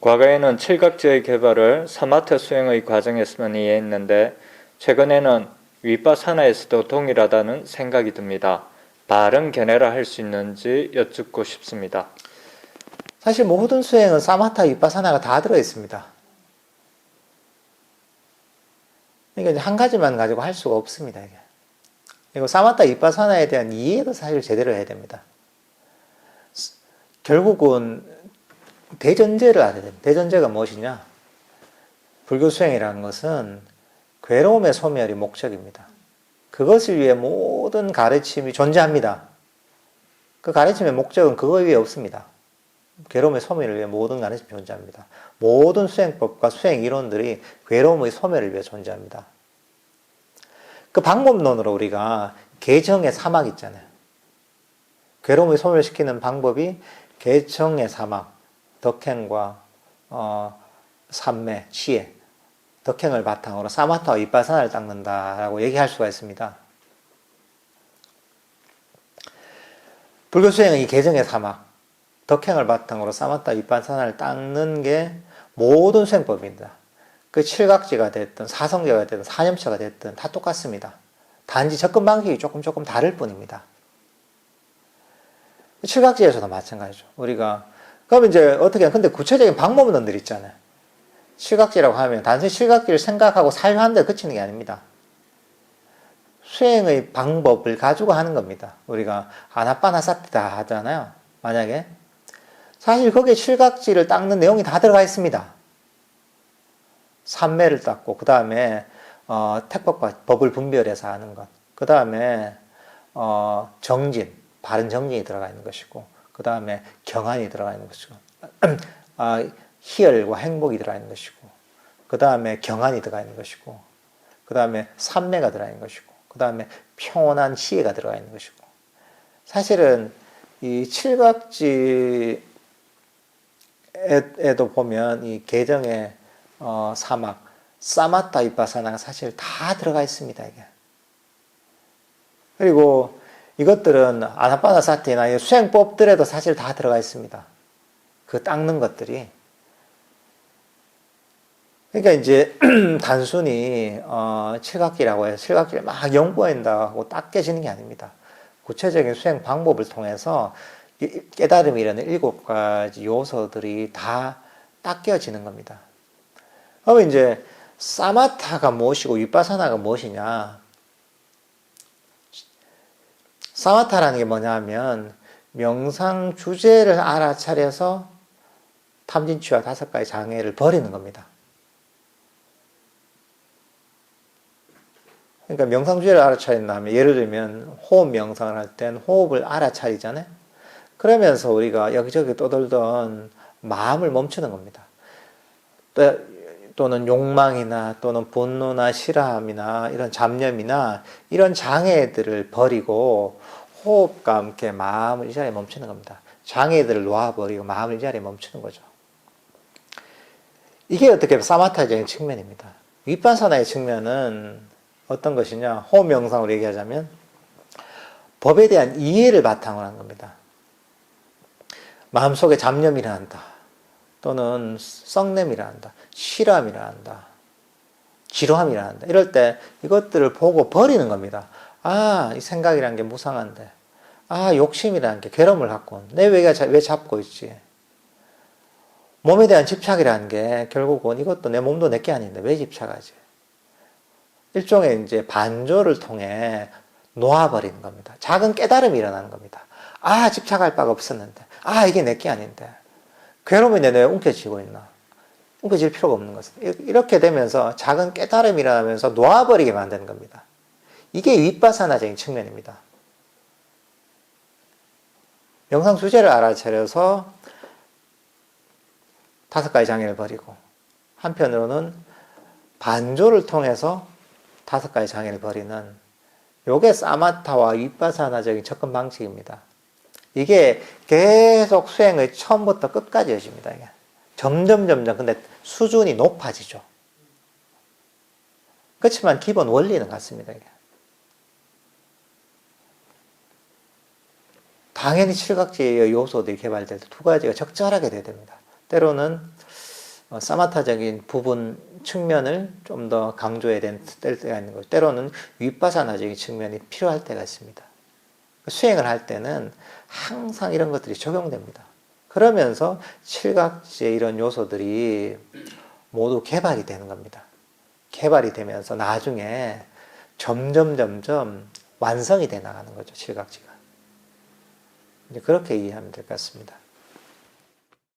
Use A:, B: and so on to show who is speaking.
A: 과거에는 칠각지의 개발을 사마트 수행의 과정에서만 이해했는데 최근에는 위파사나에서도 동일하다는 생각이 듭니다. 바른 견해라 할 수 있는지 여쭙고 싶습니다.
B: 사실 모든 수행은 사마타 위파사나가 다 들어 있습니다. 그러니까 한 가지만 가지고 할 수가 없습니다. 이게. 그리고 사마타 위파사나에 대한 이해도 사실 제대로 해야 됩니다. 스- 결국은 대전제를 알아야 됩니다. 대전제가 무엇이냐? 불교 수행이라는 것은 괴로움의 소멸이 목적입니다. 그것을 위해 모든 가르침이 존재합니다. 그 가르침의 목적은 그거 위에 없습니다. 괴로움의 소멸을 위해 모든 가르침이 존재합니다. 모든 수행법과 수행 이론들이 괴로움의 소멸을 위해 존재합니다. 그 방법론으로 우리가 개정의 사막 있잖아요. 괴로움을 소멸시키는 방법이 개정의 사막, 덕행과 어, 삼매, 치에, 덕행을 바탕으로 사마타와 이빠사나를 닦는다라고 얘기할 수가 있습니다. 불교 수행은 이 개정의 사막, 덕행을 바탕으로 사마타 이빠사나를 닦는 게 모든 수행법입니다. 그 칠각지가 됐든 사성제가 됐든 사념체가 됐든 다 똑같습니다. 단지 접근 방식이 조금 조금 다를 뿐입니다. 칠각지에서도 마찬가지죠. 우리가 그럼 이제 어떻게 하면 근데 구체적인 방법론들 있잖아요. 칠각지라고 하면 단순히 칠각지를 생각하고 사유하는 데 그치는 게 아닙니다. 수행의 방법을 가지고 하는 겁니다. 우리가 아나빠나사티다 하잖아요. 만약에 사실 거기에 칠각지를 닦는 내용이 다 들어가 있습니다. 삼매를 닦고 그 다음에 어, 택법과 법을 분별해서 하는 것. 그 다음에 어, 정진, 바른 정진이 들어가 있는 것이고 그 다음에 경안이 들어가 있는 것이고 아, 희열과 행복이 들어가 있는 것이고 그 다음에 경안이 들어가 있는 것이고 그 다음에 삼매가 들어가 있는 것이고 그 다음에 평온한 시혜가 들어가 있는 것이고. 사실은 이 칠각지에도 보면 이 개정의 어, 사막 사마타 이파사나가 사실 다 들어가 있습니다 이게. 그리고 이것들은 아나파나사티나 이 수행법들에도 사실 다 들어가 있습니다 그 닦는 것들이 그러니까 이제 단순히 어, 칠각기라고 해서 칠각기를 막 연구한다고 딱 깨지는 게 아닙니다. 구체적인 수행 방법을 통해서 이 깨달음이라는 일곱 가지 요소들이 다딱 깨어지는 겁니다. 그러면 이제 사마타가 무엇이고 위파사나가 무엇이냐? 사마타라는 게 뭐냐면 명상 주제를 알아차려서 탐진치와 다섯 가지 장애를 버리는 겁니다. 그러니까 명상 주제를 알아차린다면 예를 들면 호흡 명상을 할 땐 호흡을 알아차리잖아요. 그러면서 우리가 여기저기 떠돌던 마음을 멈추는 겁니다. 또, 또는 욕망이나 또는 분노나 싫어함이나 이런 잡념이나 이런 장애들을 버리고 호흡과 함께 마음을 이 자리에 멈추는 겁니다. 장애들을 놓아버리고 마음을 이 자리에 멈추는 거죠. 이게 어떻게 사마타적인 측면입니다. 윗반사나의 측면은 어떤 것이냐? 호흡 명상으로 얘기하자면 법에 대한 이해를 바탕으로 한 겁니다. 마음속에 잡념이라 한다. 또는 썩냄이라 한다. 실함이라 한다. 지루함이라 한다. 이럴 때 이것들을 보고 버리는 겁니다. 아, 이 생각이란 게 무상한데. 아, 욕심이라는 게 괴로움을 갖고 내 왜가 왜 잡고 있지? 몸에 대한 집착이라는 게 결국은 이것도 내 몸도 내게 아닌데 왜 집착하지? 일종의 이제 반조를 통해 놓아버리는 겁니다. 작은 깨달음이 일어나는 겁니다. 아, 집착할 바가 없었는데. 아, 이게 내게 아닌데. 괴로움이 내 뇌에 움켜쥐고 있나. 움켜질 필요가 없는 것은. 이렇게 되면서 작은 깨달음이 일어나면서 놓아버리게 만드는 겁니다. 이게 윗바사나적인 측면입니다. 명상 주제를 알아차려서 다섯 가지 장애를 버리고, 한편으로는 반조를 통해서 다섯 가지 장애를 버리는 요게 사마타와 윗바사나적인 접근 방식입니다. 이게 계속 수행의 처음부터 끝까지 여십니다. 이게. 점점 점점 근데 수준이 높아지죠. 그렇지만 기본 원리는 같습니다. 이게. 당연히 칠각지의 요소들이 개발될 때 두 가지가 적절하게 돼야 됩니다. 때로는 어, 사마타적인 부분 측면을 좀 더 강조해야 되는 때가 있는 거죠. 때로는 윗바사나적인 측면이 필요할 때가 있습니다. 수행을 할 때는 항상 이런 것들이 적용됩니다. 그러면서 칠각지의 이런 요소들이 모두 개발이 되는 겁니다. 개발이 되면서 나중에 점점 점점 완성이 돼 나가는 거죠, 칠각지가. 그렇게 이해하면 될 것 같습니다.